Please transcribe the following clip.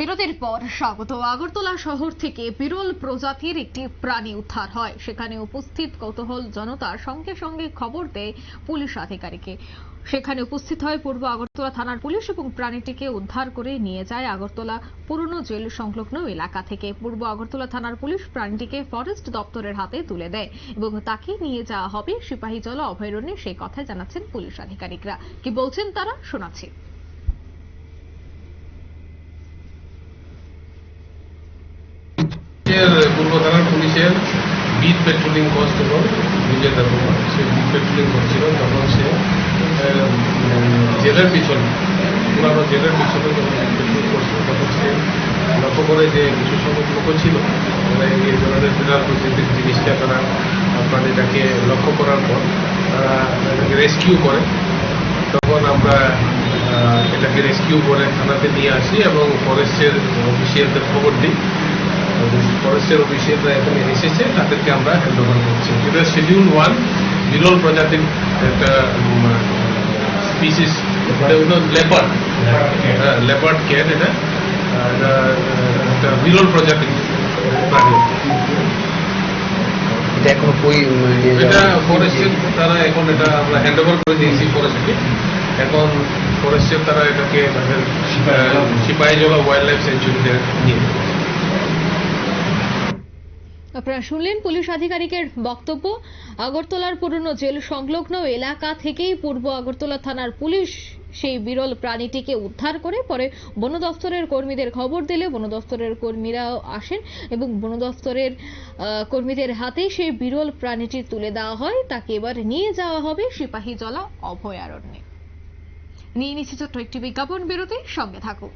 বিরতির পর স্বাগত। আগরতলা শহর থেকে বিরল প্রজাতির একটি প্রাণী উদ্ধার হয়। সেখানে উপস্থিত কৌতূহল জনতার সঙ্গে সঙ্গে খবর দেয় পুলিশ আধিকারিকে সেখানে উপস্থিত হয় পূর্ব আগরতলা থানার পুলিশ এবং প্রাণীটিকে উদ্ধার করে নিয়ে যায় আগরতলা পুরনো জেল সংলগ্ন এলাকা থেকে। পূর্ব আগরতলা থানার পুলিশ প্রাণীটিকে ফরেস্ট দপ্তরের হাতে তুলে দেয় এবং তাকে নিয়ে যাওয়া হবে সিপাহীজলা অভয়ারণ্যে। সেই কথা জানাচ্ছেন পুলিশ আধিকারিকরা। কি বলছেন তারা? শোনাচ্ছি। পূর্ব থানার পুলিশের beat patrolling constable Bijoy Debkumar সে বিট পেট্রোলিং করছিল, তখন সে জেলের পিছনে পুরানো জেলের পিছনে যখন পেট্রোল করছিল, তখন সে লক্ষ্য করে যে কিছু সংখ্যক লোক ছিল এই ধরনের বিরাট প্রকৃতির জিনিসটা তারা প্রাণীটাকে লক্ষ্য করার পর, তারা এটাকে রেস্কিউ করে। তখন আমরা এটাকে রেস্কিউ করে থানাতে নিয়ে আসি এবং ফরেস্টের অফিসিয়ালদের খবর দিই। ফরেস্টের অফিসিয়ালরা এখানে এসেছে তাদেরকে আমরা হ্যান্ড ওভার করছি। এটা শিডিউল ওয়ান বিরল প্রজাতির একটা স্পিসিস লেপার্ড লেপার্ড ক্যাট এটা একটা বিরল প্রজাতির প্রাণী। এটা এখনও কই এটা ফরেস্টের তারা এখন এটা আমরা হ্যান্ড ওভার করে দিয়েছি ফরেস্টকে এখন ফরেস্টের তারা এটাকে সিপাহীজলা ওয়াইল্ড লাইফ সেঞ্চুরিতে নিয়ে। আপনারা শুনলেন পুলিশ আধিকারিকের বক্তব্য। আগরতলার পুরনো জেল সংলগ্ন এলাকা থেকেই পূর্ব আগরতলা থানার পুলিশ সেই বিরল প্রাণীটিকে উদ্ধার করে পরে বন দফতরের কর্মীদের খবর দিলে বন দফতরের কর্মীরাও আসেন এবং বন দফতরের কর্মীদের হাতে সেই বিরল প্রাণীটি তুলে দেওয়া হয়। তাকে এবার নিয়ে যাওয়া হবে সিপাহীজলা অভয়ারণ্যে। নিয়ে নিচ্ছে ছোট্ট একটি বিজ্ঞাপন বিরতি। সঙ্গে থাকুন।